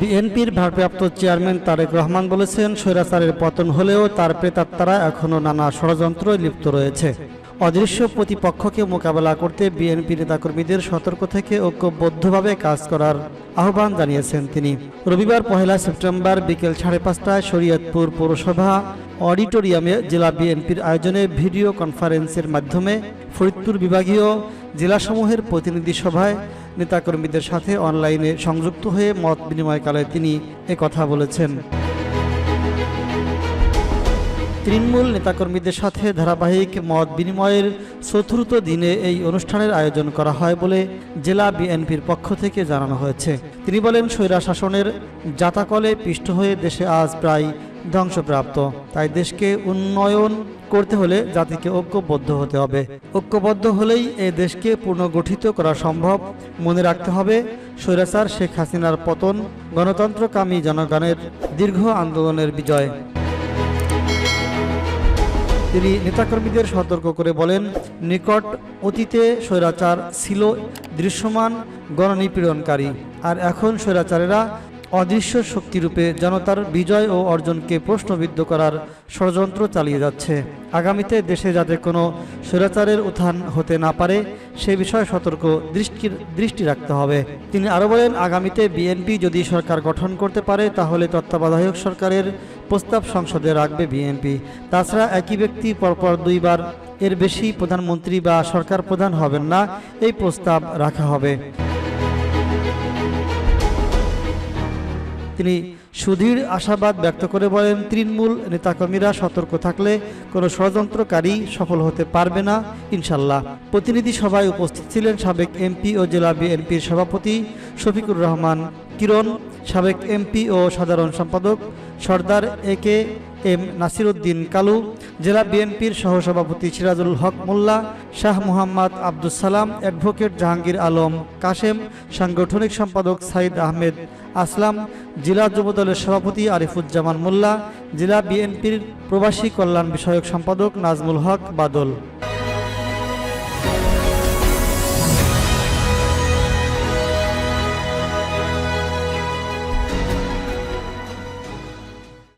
বিএনপির ভারপ্রাপ্ত চেয়ারম্যান তারেক রহমান বলেছেন, স্বৈরাচারের পতন হলেও তার প্রেতাত্মারা এখনও নানা ষড়যন্ত্র লিপ্ত রয়েছে। অদৃশ্য প্রতিপক্ষকে মোকাবেলা করতে বিএনপি নেতাকর্মীদের সতর্ক থেকে ঐক্যবদ্ধভাবে কাজ করার আহ্বান জানিয়েছেন তিনি। রবিবার পহেলা সেপ্টেম্বর বিকেল সাড়ে পাঁচটায় শরীয়তপুর পৌরসভা অডিটোরিয়ামে জেলা বিএনপির আয়োজনে ভিডিও কনফারেন্সের মাধ্যমে ফরিদপুর বিভাগীয় জেলাসমূহের প্রতিনিধি সভায় নেতাকর্মীদের সাথে অনলাইনে সংযুক্ত হয়ে মত বিনিময়কালে তিনি এ কথা বলেছেন। তৃণমূল নেতাকর্মীদের সাথে ধারাবাহিক মত বিনিময়ের চতুর্থ দিনে এই অনুষ্ঠানের আয়োজন করা হয় বলে জেলা বিএনপির পক্ষ থেকে জানানো হয়েছে। তিনি বলেন স্বৈরা শাসনের জাতাকলে পিষ্ট হয়ে দেশে আজ প্রায় ধ্বংসপ্রাপ্ত। তাই দেশকে উন্নয়ন করতে হলে জাতিকে ঐক্যবদ্ধ হতে হবে। ঐক্যবদ্ধ হলেই এ দেশকে পুনর্গঠিত করা সম্ভব। মনে রাখতে হবে, স্বৈরাচার শেখ হাসিনার পতন গণতন্ত্রকামী জনগণের দীর্ঘ আন্দোলনের বিজয়। তিনি নেতাকর্মীদের সতর্ক করে বলেন, নিকট অতীতে স্বৈরাচার ছিল দৃশ্যমান, গণনিপীড়নকারী। আর এখন স্বৈরাচারেরা অদৃশ্য শক্তিরূপে জনতার বিজয় ও অর্জনকে প্রশ্নবিদ্ধ করার ষড়যন্ত্র চালিয়ে যাচ্ছে। আগামীতে দেশে যাতে কোনো স্বৈরাচারের উত্থান হতে না পারে, সে বিষয়ে সতর্ক দৃষ্টি দৃষ্টি রাখতে হবে। তিনি আরও বলেন, আগামীতে বিএনপি যদি সরকার গঠন করতে পারে, তাহলে তত্ত্বাবধায়ক সরকারের প্রস্তাব সংসদে রাখবে বিএনপি। তাছাড়া একই ব্যক্তি পরপর দুইবার এর বেশি প্রধানমন্ত্রী বা সরকার প্রধান হবেন না, এই প্রস্তাব রাখা হবে। তিনি সুধীর আশাবাদ ব্যক্ত করে বলেন, তৃণমূল নেতাকর্মীরা সতর্ক থাকলে কোনো ষড়যন্ত্রকারী সফল হতে পারবে না। ইনশাল্লাহ। প্রতিনিধি সভায় উপস্থিত ছিলেন সাবেক এমপি ও জেলা বিএনপির সভাপতি শফিকুর রহমান কিরণ, সাবেক এমপি ও সাধারণ সম্পাদক Sardar A K M Nasiruddin Kalu, জেলা বিএনপির সহসভাপতি সিরাজুল হক মোল্লা, শাহ মোহাম্মদ আব্দুল সালাম, অ্যাডভোকেট জাহাঙ্গীর আলম, কাশেম, সাংগঠনিক সম্পাদক সাইদ আহমেদ আসলাম, জেলা যুবদলের সভাপতি আরিফুজ্জামান মোল্লা, জেলা বিএনপির প্রবাসী কল্যাণ বিষয়ক সম্পাদক নাজমুল হক বাদল।